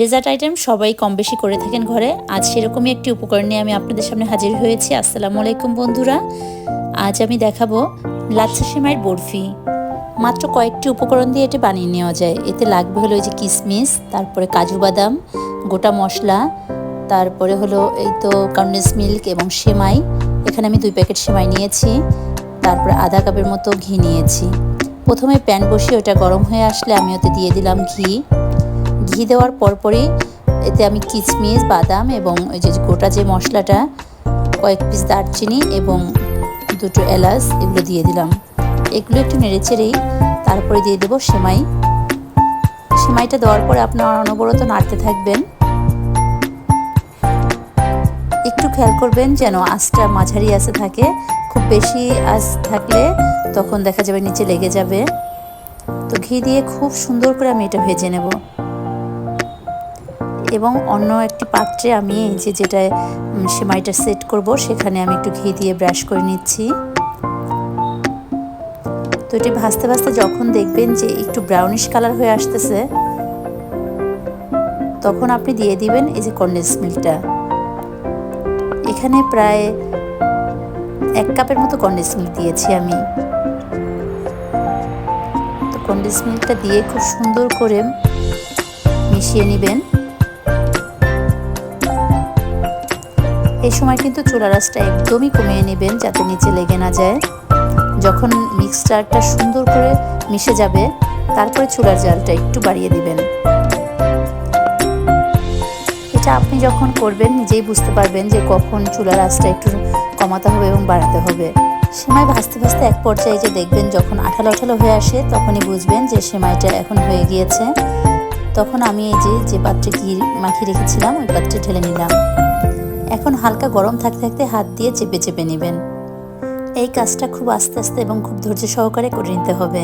Dessert item সবাই কম বেশি করে থাকেন ঘরে। আজ সেরকমই একটি উপকরণ নিয়ে আমি আপনাদের সামনে হাজির হয়েছি। আসসালামু আলাইকুম বন্ধুরা। আজ আমি দেখাবো লাচ্ছা সেমাইয়ের বরফি। মাত্র কয়েকটি উপকরণ দিয়ে এটি বানিয়ে নেওয়া যায়। এতে লাগবে হলো এই যে কিশমিশ তারপরে কাজু বাদাম, গোটা মশলা, তারপরে হলো এই তো কন্ডেন্স মিল্ক এবং সেমাই। এখানে আমি দুই প্যাকেট সেমাই নিয়েছি। তারপরে আধা কাপের মতো ঘি নিয়েছি। প্রথমে প্যান বসিয়ে ওটা গরম হয়ে আসলে আমি ওতে দিয়ে দিলাম ঘি। ঘি দেওয়ার পরপরই এতে আমি কিশমিশ বাদাম এবং ওই যে গোটা যে মশলাটা, কয়েক পিস দারচিনি এবং দুটো এলাচ এগুলো দিয়ে দিলাম। এগুলো একটু নেড়ে চেড়েই তারপরে দিয়ে দেবো সেমাই। সেমাইটা দেওয়ার পরে আপনার অনবরত নাড়তে থাকবেন। একটু খেয়াল করবেন যেন আঁচটা মাঝারি আঁচে থাকে। খুব বেশি আঁচ থাকলে তখন দেখা যাবে নিচে লেগে যাবে। তো ঘি দিয়ে খুব সুন্দর করে আমি এটা ভেজে নেব। এবং অন্য একটি পাত্রে আমি এই যে যেটা সেমাইটা সেট করব, সেখানে আমি একটু ঘি দিয়ে ব্রাশ করে নিচ্ছি। তো এটি ভাজতে ভাজতে যখন দেখবেন যে একটু ব্রাউনিশ কালার হয়ে আসতেছে, তখন আপনি দিয়ে দিবেন এই যে কন্ডেন্স মিল্কটা এখানে প্রায় এক কাপের মতো কন্ডেন্স মিল্ক দিয়েছি আমি। তো কন্ডেন্স মিল্কটা দিয়ে খুব সুন্দর করে মিশিয়ে নেবেন। এই সময় কিন্তু চুলা রাসটা একদমই কমিয়ে নেবেন যাতে নিচে লেগে না যায়। যখন মিক্সচারটা সুন্দর করে মিশে যাবে, তারপরে চুলার জালটা একটু বাড়িয়ে দিবেন। এটা আপনি যখন করবেন, নিজেই বুঝতে পারবেন যে কখন চুলার আঁচটা একটু কমাতে হবে এবং বাড়াতে হবে। সেমাই ভাজতে ভাজতে এক পর্যায়ে যে দেখবেন যখন আঠালো আঠালো হয়ে আসে, তখনই বুঝবেন যে সেমাইটা এখন হয়ে গিয়েছে। তখন আমি এই যে যে পাত্রে ঘি মাখিয়ে রেখেছিলাম, ওই পাত্রে ঢেলে নিলাম। এখন হালকা গরম থাকতে থাকতে হাত দিয়ে চেপে চেপে নেবেন। এই কাজটা খুব আস্তে আস্তে এবং খুব ধৈর্য সহকারে করে নিতে হবে।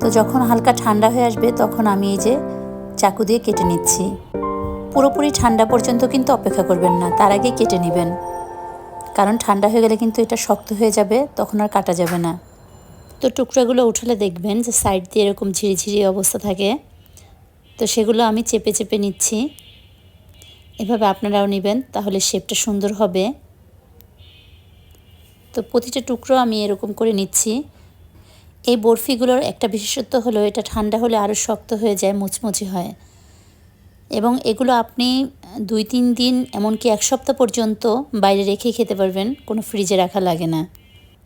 তো যখন হালকা ঠান্ডা হয়ে আসবে, তখন আমি এই যে চাকু দিয়ে কেটে নিচ্ছি। পুরোপুরি ঠান্ডা পর্যন্ত কিন্তু অপেক্ষা করবেন না, তার আগে কেটে নেবেন। কারণ ঠান্ডা হয়ে গেলে কিন্তু এটা শক্ত হয়ে যাবে, তখন আর কাটা যাবে না। তো টুকরাগুলো উঠালে দেখবেন যে সাইড দিয়ে এরকম ঝিরিঝিরি অবস্থা থাকে। তো সেগুলো আমি চেপে চেপে নিচ্ছি। এভাবে আপনারাও নেবেন, তাহলে শেপটা সুন্দর হবে। তো প্রতিটা টুকরো আমি এরকম করে নিচ্ছি। এই বরফিগুলোর একটা বিশেষত্ব হলো, এটা ঠান্ডা হলে আরও শক্ত হয়ে যায়, মুচমুচে হয়। এবং এগুলো আপনি দুই তিন দিন, এমনকি এক সপ্তাহ পর্যন্ত বাইরে রেখে খেতে পারবেন, কোনো ফ্রিজে রাখা লাগে না।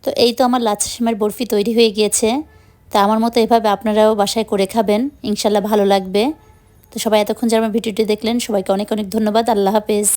তো এই তো আমার লাচ্ছা সেমার বরফি তৈরি হয়ে গিয়েছে। তা আমার মতো এভাবে আপনারাও বাসায় করে খাবেন, ইনশাল্লাহ ভালো লাগবে। তো সবাই এতক্ষণ যারা আমার ভিডিওটি দেখলেন সবাইকে অনেক অনেক ধন্যবাদ। আল্লাহ হাফেজ।